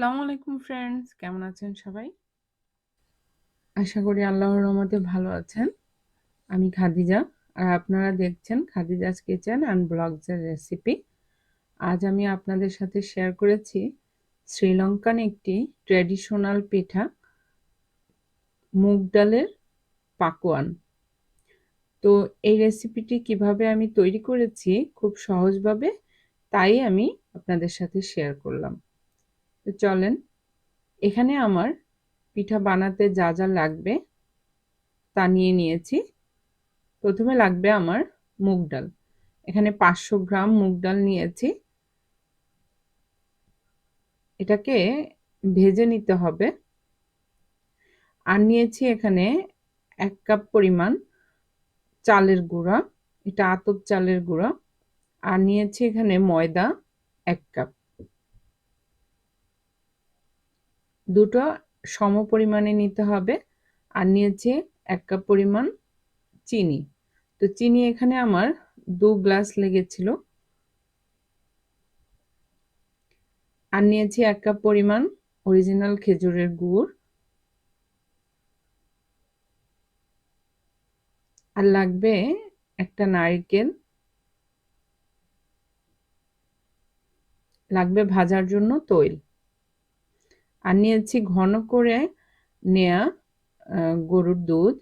আসসালামু আলাইকুম ফ্রেন্ডস কেমন আছেন সবাই? আশা করি আল্লাহর রহমতে ভালো আছেন। আমি খাদিজা, আর আপনারা দেখছেন খাদিজাস কিচেন অ্যান্ড ব্লগসের রেসিপি আজ আমি আপনাদের সাথে শেয়ার করেছি শ্রীলঙ্কান একটি ট্র্যাডিশনাল পিঠা, মুগ ডালের পাকোয়ান। তো এই রেসিপিটি কীভাবে আমি তৈরি করেছি, খুব সহজভাবে তাই আমি আপনাদের সাথে শেয়ার করলাম। তো চলেন, এখানে আমার পিঠা বানাতে যা যা লাগবে তা নিয়ে নিয়েছি। প্রথমে লাগবে আমার মুগ ডাল। এখানে পাঁচশো গ্রাম মুগ ডাল নিয়েছি। এটাকে ভেজে নিতে হবে। আর নিয়েছি এখানে এক কাপ পরিমাণ চালের গুঁড়া, এটা আতপ চালের গুঁড়া। আর নিয়েছি এখানে ময়দা এক কাপ। দুটো সম পরিমাণে নিতে হবে। আর নিয়েছি এক কাপ পরিমাণ চিনি। তো চিনি এখানে আমার দু গ্লাস লেগেছিল। আর নিয়েছি এক কাপ পরিমাণ অরিজিনাল খেজুরের গুড়। আর লাগবে একটা নারকেল। লাগবে ভাজার জন্য তৈল। আর নিয়েছি ঘন করে নেয়া গরুর দুধ।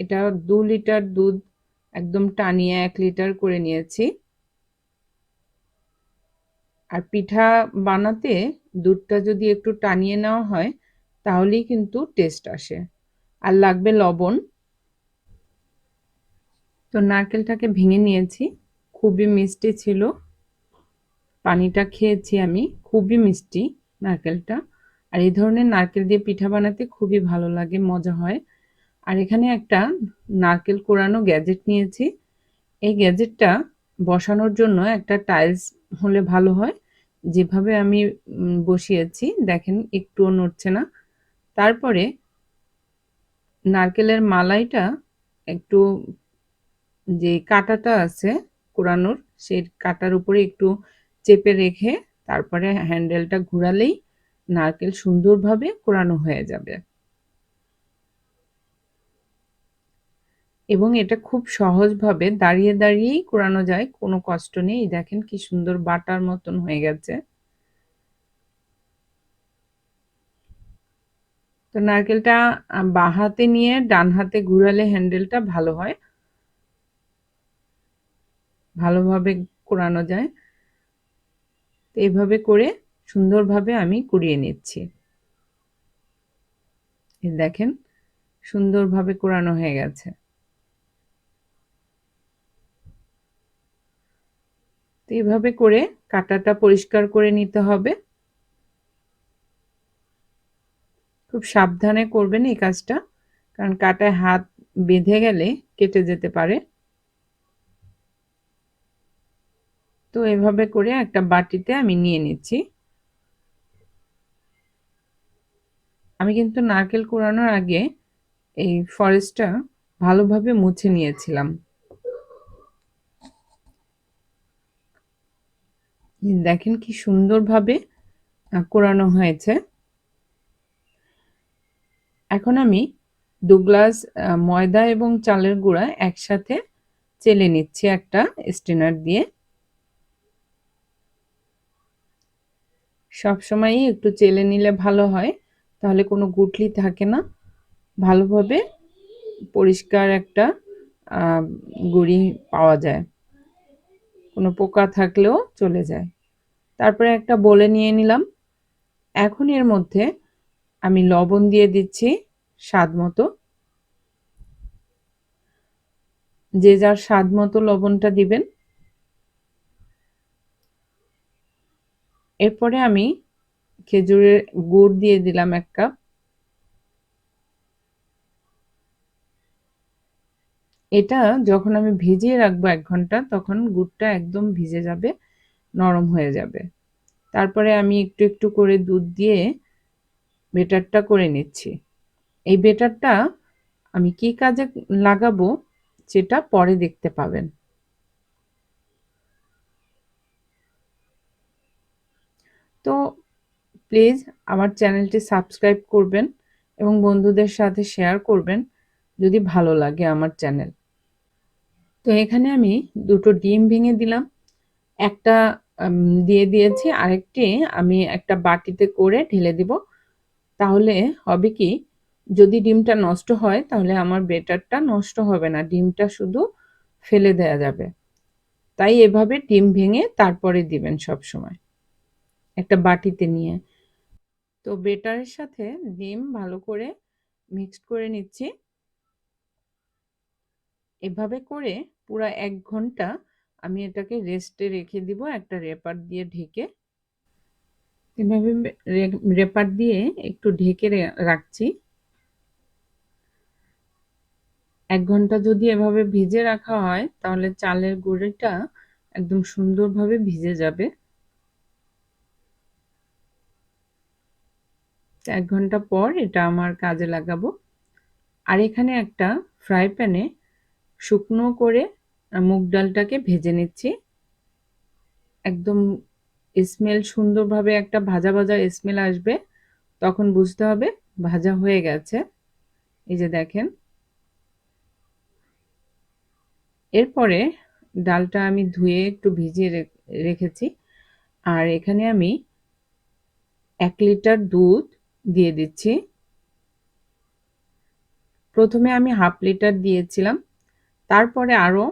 এটা দু লিটার দুধ একদম টানিয়ে এক লিটার করে নিয়েছি। আর পিঠা বানাতে দুধটা যদি একটু টানিয়ে নেওয়া হয়, তাহলেই কিন্তু টেস্ট আসে। আর লাগবে লবণ। তো নারকেলটাকে ভেঙে নিয়েছি। খুবই মিষ্টি ছিল। পানিটা খেয়েছি আমি। খুবই মিষ্টি নারকেলটা। আর এই ধরনের নারকেল দিয়ে পিঠা বানাতে খুবই ভালো লাগে, মজা হয়। আর এখানে একটা নারকেল কোরানো গ্যাজেট নিয়েছি। এই গ্যাজেটটা বসানোর জন্য একটা টাইলস হলে ভালো হয়। যেভাবে আমি বসিয়েছি, দেখেন একটুও নড়ছে না। তারপরে নারকেলের মালাইটা একটু যে কাটাটা আছে কোরানোর, সেই কাটার উপরে একটু চেপে রেখে তারপরে হ্যান্ডেলটা ঘুরালেই নারকেল সুন্দরভাবে কোরানো হয়ে যাবে। এবং এটা খুব সহজভাবে দাঁড়িয়ে দাঁড়িয়েই কোরানো যায়, কোনো কষ্ট নেই। দেখেন কি সুন্দর বাটার মতন হয়ে গেছে। তো নারকেলটা বা হাতে নিয়ে ডান হাতে ঘুরালে হ্যান্ডেলটা ভালো হয়। ভালোভাবে কোরানো যায়। তো এভাবে করে সুন্দরভাবে আমি কুড়িয়ে নিচ্ছি। দেখেন, সুন্দরভাবে কোরানো হয়ে গেছে। তো এইভাবে করে কাটাটা পরিষ্কার করে নিতে হবে। খুব সাবধানে করবেন এই কাজটা, কারণ কাটায় হাত বেঁধে গেলে কেটে যেতে পারে। তো এভাবে করে একটা বাটিতে আমি নিয়ে নিচ্ছি। আমি কিন্তু নারকেল কোরানোর আগে এই ফরেস্টটা ভালোভাবে মুছে নিয়েছিলাম। দেখেন কি সুন্দরভাবে কোরানো হয়েছে। এখন আমি দু গ্লাস ময়দা এবং চালের গুঁড়া একসাথে চেলে নিচ্ছি একটা স্টেনার দিয়ে। সবসময়ই একটু চেলে নিলে ভালো হয়। তাহলে কোনো গুটলি থাকে না। ভালোভাবে পরিষ্কার একটা গুড়ি পাওয়া যায়। কোনো পোকা থাকলেও চলে যায়। তারপরে একটা বলে নিয়ে নিলাম। এখন এর মধ্যে আমি লবণ দিয়ে দিচ্ছি স্বাদ মতো। যে যার স্বাদ মতো লবণটা দিবেন। এরপরে আমি খেজুরের গুড় দিয়ে দিলাম এক কাপ। এটা যখন আমি ভিজিয়ে রাখব এক ঘণ্টা, তখন গুড়টা একদম ভিজে যাবে, নরম হয়ে যাবে। তারপরে আমি একটু একটু করে দুধ দিয়ে বেটারটা করে নিচ্ছি। এই বেটারটা আমি কি কাজে লাগাবো সেটা পরে দেখতে পাবেন। তো প্লিজ আমার চ্যানেলটি সাবস্ক্রাইব করবেন এবং বন্ধুদের সাথে শেয়ার করবেন যদি ভালো লাগে আমার চ্যানেল। তো এখানে আমি দুটো ডিম ভেঙে দিলাম। একটা দিয়ে দিয়েছি, আরেকটি আমি একটা বাটিতে করে ঢেলে দিব। তাহলে হবে কি, যদি ডিমটা নষ্ট হয়, তাহলে আমার বেটারটা নষ্ট হবে না, ডিমটা শুধু ফেলে দেয়া যাবে। তাই এভাবে ডিম ভেঙে তারপরে দিবেন সব সময় একটা বাটিতে নিয়ে। তো বেটারের সাথে ডিম ভালো করে মিক্সড করে নিচ্ছি। এভাবে করে পুরো এক ঘণ্টা আমি এটাকে রেস্টে রেখে দিব একটা রেপার দিয়ে ঢেকে। এভাবে রেপার দিয়ে একটু ঢেকে রাখছি। এক ঘণ্টা যদি এভাবে ভিজে রাখা হয় তাহলে চালের গুঁড়িটা একদম সুন্দরভাবে ভিজে যাবে। এক ঘণ্টা পর এটা আমার কাজে লাগাবো। আর এখানে একটা ফ্রাই প্যানে শুকনো করে মুগ ডালটাকে ভেজে নিচ্ছি। একদম স্মেল সুন্দরভাবে একটা ভাজা ভাজা স্মেল আসবে, তখন বুঝতে হবে ভাজা হয়ে গেছে। এই যে দেখেন। এরপরে ডালটা আমি ধুয়ে একটু ভিজিয়ে রেখেছি। আর এখানে আমি এক লিটার দুধ দিয়ে দিচ্ছি। প্রথমে আমি হাফ লিটার দিয়েছিলাম। তারপরে আরও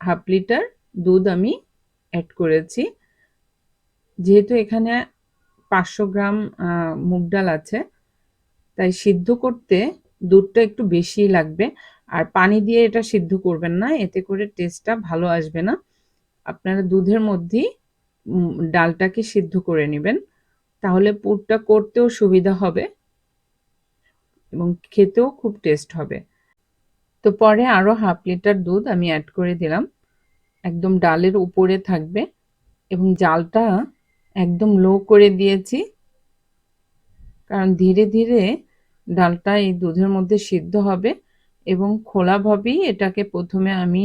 হাফ লিটার দুধ আমি অ্যাড করেছি। যেহেতু এখানে পাঁচশো গ্রাম মুগ ডাল আছে, তাই সিদ্ধ করতে দুধটা একটু বেশি লাগবে। আর পানি দিয়ে এটা সিদ্ধ করবেন না, এতে করে টেস্টটা ভালো আসবে না। আপনারা দুধের মধ্যেই ডালটাকে সিদ্ধ করে নেবেন। তাহলে পুরটা করতেও সুবিধা হবে এবং খেতেও খুব টেস্ট হবে। তো পরে আরও হাফ লিটার দুধ আমি অ্যাড করে দিলাম। একদম ডালের উপরে থাকবে এবং জালটা একদম লো করে দিয়েছি। কারণ ধীরে ধীরে ডালটা এই দুধের মধ্যে সিদ্ধ হবে এবং খোলাভাবেই এটাকে প্রথমে আমি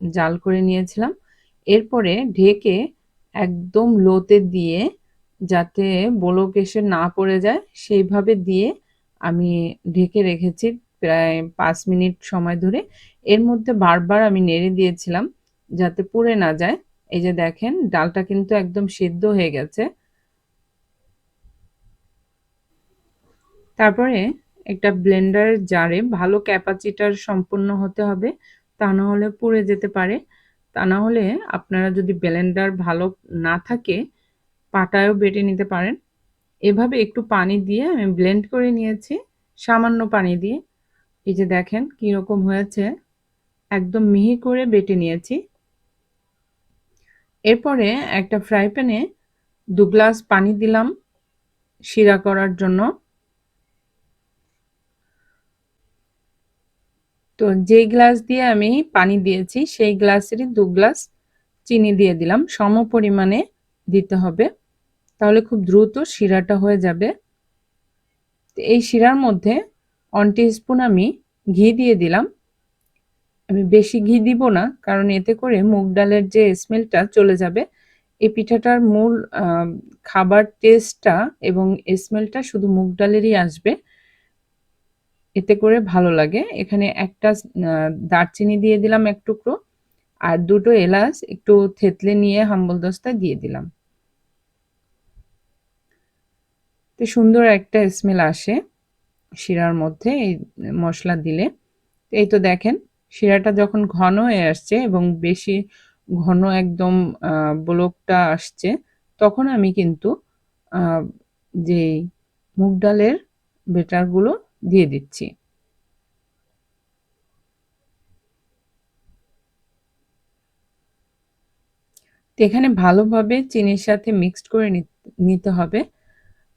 জাল করে নিয়েছিলাম। এরপরে ঢেকে একদম লোতে দিয়ে যাতে বলক এসে না পড়ে যায়, সেইভাবে দিয়ে আমি ঢেকে রেখেছি প্রায় পাঁচ মিনিট সময় ধরে। এর মধ্যে বারবার আমি নেড়ে দিয়েছিলাম যাতে পুড়ে না যায়। এই যে দেখেন, ডালটা কিন্তু একদম সিদ্ধ হয়ে গেছে। তারপরে একটা ব্লেন্ডার জারে ভালো ক্যাপাচিটার সম্পন্ন হতে হবে, তা না হলে পুড়ে যেতে পারে। তা না হলে আপনারা যদি ব্লেন্ডার ভালো না থাকে পাটায়ও বেটে নিতে পারেন। এভাবে একটু পানি দিয়ে আমি ব্লেন্ড করে নিয়েছি, সামান্য পানি দিয়ে। এই যে দেখেন কীরকম হয়েছে, একদম মিহি করে বেটে নিয়েছি। এরপরে একটা ফ্রাই প্যানে দু গ্লাস পানি দিলাম শিরা করার জন্য। তো যেই গ্লাস দিয়ে আমি পানি দিয়েছি, সেই গ্লাসেরই দু গ্লাস চিনি দিয়ে দিলাম। সম পরিমাণে দিতে হবে। তাহলে খুব দ্রুত শিরাটা হয়ে যাবে। এই শিরার মধ্যে ওয়ান স্পুন আমি ঘি দিয়ে দিলাম। আমি বেশি ঘি দিব না, কারণ এতে করে মুগ ডালের যে স্মেলটা চলে যাবে, এই পিঠাটার মূল খাবার টেস্টটা এবং স্মেলটা শুধু মুগ ডালেরই আসবে। এতে করে ভালো লাগে। এখানে একটা দারচিনি দিয়ে দিলাম এক টুকরো, আর দুটো এলাচ একটু থেতলে নিয়ে হাম্বল দস্তায় দিয়ে দিলাম। তো সুন্দর একটা স্মেল আসে শিরার মধ্যে, এই মশলা দিলে। এই তো দেখেন, শিরাটা যখন ঘন হয়ে আসছে এবং বেশি ঘন একদম ব্লকটা আসছে, তখন আমি কিন্তু যে মুগ ডালের বেটারগুলো দিয়ে দিচ্ছি। এখানে ভালোভাবে চিনির সাথে মিক্সড করে নিতে হবে।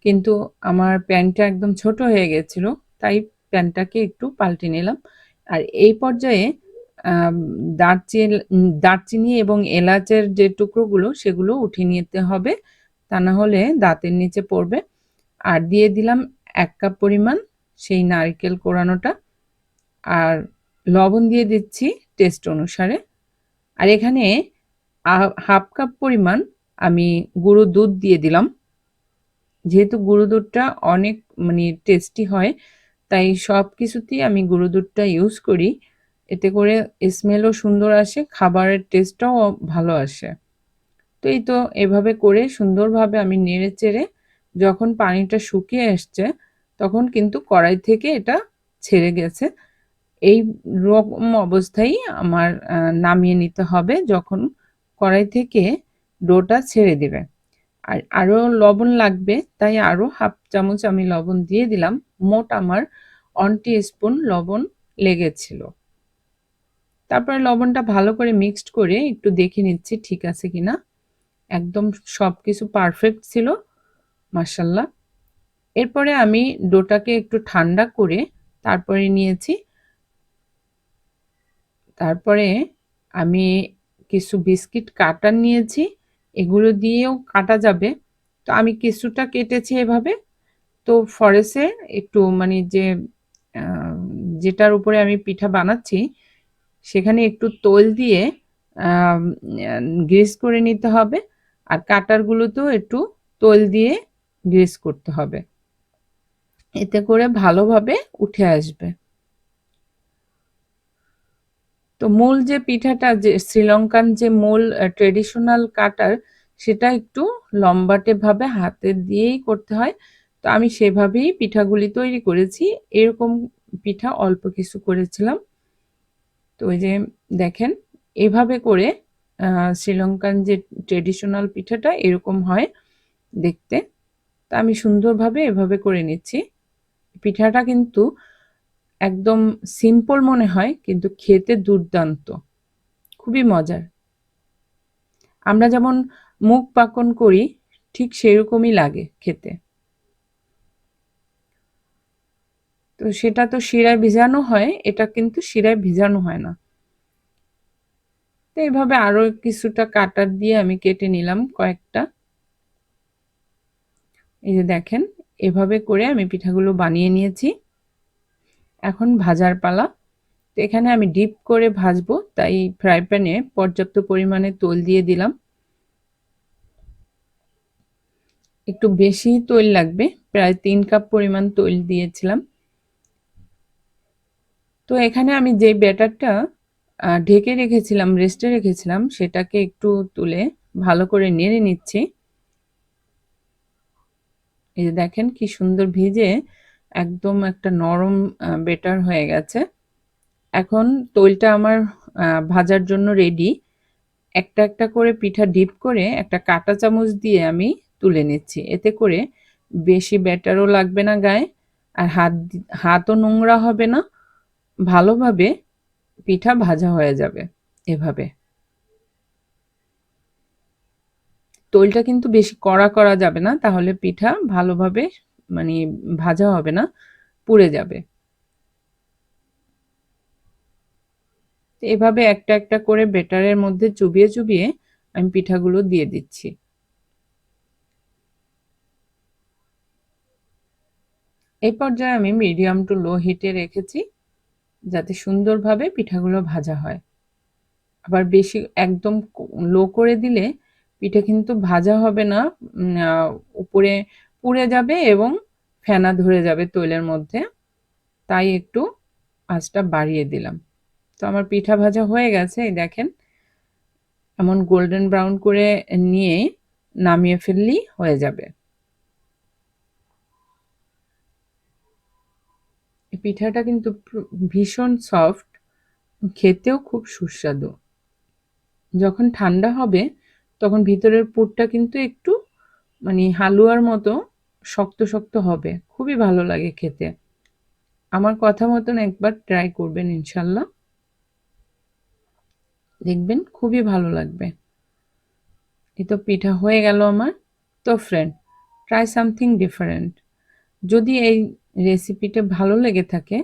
কিন্তু আমার প্যান্টটা একদম ছোট হয়ে গেছিল, তাই প্যান্টটাকে একটু পাল্টে নিলাম। আর এই পর্যায়ে দারচিনি দারচিনি এবং এলাচের যে টুকরোগুলো, সেগুলো উঠিয়ে নিতে হবে। তা না হলে দাঁতের নিচে পড়বে। আর দিয়ে দিলাম এক কাপ পরিমাণ সেই নারকেল কোরানোটা। আর লবণ দিয়ে দিচ্ছি টেস্ট অনুসারে। আর এখানে হাফ কাপ পরিমাণ আমি গুঁড়ো দুধ দিয়ে দিলাম। যেহেতু গুঁড়ো দুধটা অনেক মানে টেস্টি হয়, তাই সব কিছুতেই আমি গুঁড়ো দুধটা ইউজ করি। এতে করে স্মেলও সুন্দর আসে, খাবারের টেস্টটাও ভালো আসে। তো এই তো এভাবে করে সুন্দরভাবে আমি নেড়ে চেড়ে যখন পানিটা শুকিয়ে এসছে তখন কিন্তু কড়াই থেকে এটা ছেড়ে গেছে। এই রকম অবস্থায় আমার নামিয়ে নিতে হবে যখন কড়াই থেকে ডোটা ছেড়ে দেবে। আর আরও লবণ লাগবে, তাই আরও হাফ চামচ আমি লবণ দিয়ে দিলাম। মোট আমার ওয়ান স্পুন লবণ লেগেছিল। তারপরে লবণটা ভালো করে মিক্সড করে একটু দেখে নিচ্ছি ঠিক আছে কিনা। একদম সব কিছু পারফেক্ট ছিল মার্শাল্লাহ এরপরে আমি ডোটাকে একটু ঠান্ডা করে তারপরে নিয়েছি। তারপরে আমি কিছু বিস্কিট কাটার নিয়েছি। এগুলো দিয়েও কাটা যাবে। তো আমি কিছুটা কেটেছি এভাবে। তো ফরেসে একটু মানে যে যেটার উপরে আমি পিঠা বানাচ্ছি, সেখানে একটু তোল দিয়ে গ্রেস করে নিতে হবে। আর কাটারগুলোতেও একটু তোল দিয়ে গ্রেস করতে হবে। এতে করে ভালোভাবে উঠে আসবে। তো মূল যে পিঠাটা, যে শ্রীলঙ্কান যে মূল ট্রেডিশনাল কাটার, সেটা একটু লম্বাটে ভাবে হাতে দিয়েই করতে হয়। তো আমি সেভাবেই পিঠাগুলি তৈরি করেছি। এরকম পিঠা অল্প কিছু করেছিলাম। তো ওই যে দেখেন, এভাবে করে শ্রীলঙ্কান যে ট্রেডিশনাল পিঠাটা এরকম হয় দেখতে। তা আমি সুন্দরভাবে এভাবে করে নিচ্ছি। পিঠাটা কিন্তু একদম সিম্পল মনে হয়, কিন্তু খেতে দুর্দান্ত। খুবই মজার। আমরা যেমন মুখ পাকন করি, ঠিক সেরকমই লাগে খেতে। তো সেটা তো শিরায় ভিজানো হয়, এটা কিন্তু শিরায় ভিজানো হয় না। তো এইভাবে আরও কিছুটা কাটার দিয়ে আমি কেটে নিলাম কয়েকটা। এই যে দেখেন, এভাবে করে আমি পিঠাগুলো বানিয়ে নিয়েছি। এখন ভাজার পালা। তো এখানে আমি ডিপ করে ভাজবো, তাই ফ্রাই প্যানে পর্যাপ্ত পরিমাণে তোল দিয়ে দিলাম। একটু বেশি তৈল লাগবে, প্রায় তিন কাপ পরিমাণ তৈল দিয়েছিলাম। তো এখানে আমি যে ব্যাটারটা ঢেকে রেখেছিলাম, রেস্টে রেখেছিলাম, সেটাকে একটু তুলে ভালো করে নেড়ে নিচ্ছি। এই যে দেখেন কি সুন্দর ভিজে একদম একটা নরম বেটার হয়ে গেছে। এখন তৈলটা আমার ভাজার জন্য রেডি একটা একটা করে পিঠা ডিপ করে একটা কাটা চামচ দিয়ে আমি তুলে নিচ্ছি। এতে করে বেশি ব্যাটারও লাগবে না গায়ে, আর হাত হাতও নোংরা হবে না। ভালোভাবে পিঠা ভাজা হয়ে যাবে এভাবে। তৈলটা কিন্তু বেশি কড়া করা যাবে না, তাহলে পিঠা ভালোভাবে মানে ভাজা হবে না, পুড়ে যাবে। এভাবে একটা একটা করে বেটারের মধ্যে চুবিয়ে চুবিয়ে আমি পিঠাগুলো দিয়ে দিচ্ছি। এই পর্যায়ে আমি মিডিয়াম টু লো হিটে রেখেছি, যাতে সুন্দরভাবে পিঠাগুলো ভাজা হয়। আবার বেশি একদম লো করে দিলে পিঠে কিন্তু ভাজা হবে না উপরে পুড়ে যাবে এবং ফেনা ধরে যাবে তৈলের মধ্যে। তাই একটু আঁচটা বাড়িয়ে দিলাম। তো আমার পিঠা ভাজা হয়ে গেছে, এই দেখেন। এমন গোল্ডেন ব্রাউন করে নিয়ে নামিয়ে ফেললেই হয়ে যাবে। পিঠাটা কিন্তু ভীষণ সফট খেতেও খুব সুস্বাদু। যখন ঠান্ডা হবে, তখন ভিতরের পুরটা কিন্তু একটু মানে হালুয়ার মতো শক্ত শক্ত হবে। খুবই ভালো লাগে খেতে। আমার কথা মতন একবার ট্রাই করবেন ইনশাল্লাহ। দেখবেন খুবই ভালো লাগবে। এই তো পিঠা হয়ে গেল আমার। তো ফ্রেন্ড ট্রাই সামথিং ডিফারেন্ট যদি এই রেসিপিটা ভালো লেগে থাকে,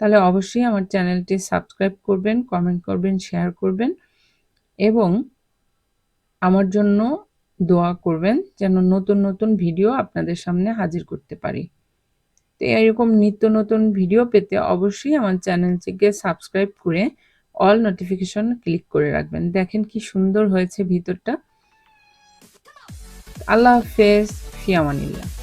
তাহলে অবশ্যই আমার চ্যানেলটি সাবস্ক্রাইব করবেন কমেন্ট করবেন শেয়ার করবেন। এবং আমার জন্য দোয়া করবেন যেন নতুন নতুন ভিডিও আপনাদের সামনে হাজির করতে পারি। তো এরকম নিত্য নতুন ভিডিও পেতে অবশ্যই আমার চ্যানেলটিকে সাবস্ক্রাইব করে অল নোটিফিকেশন ক্লিক করে রাখবেন। দেখেন কি সুন্দর হয়েছে ভিতরটা। আল্লাহ হাফেজ, ফিয়ামানিল্লাহ।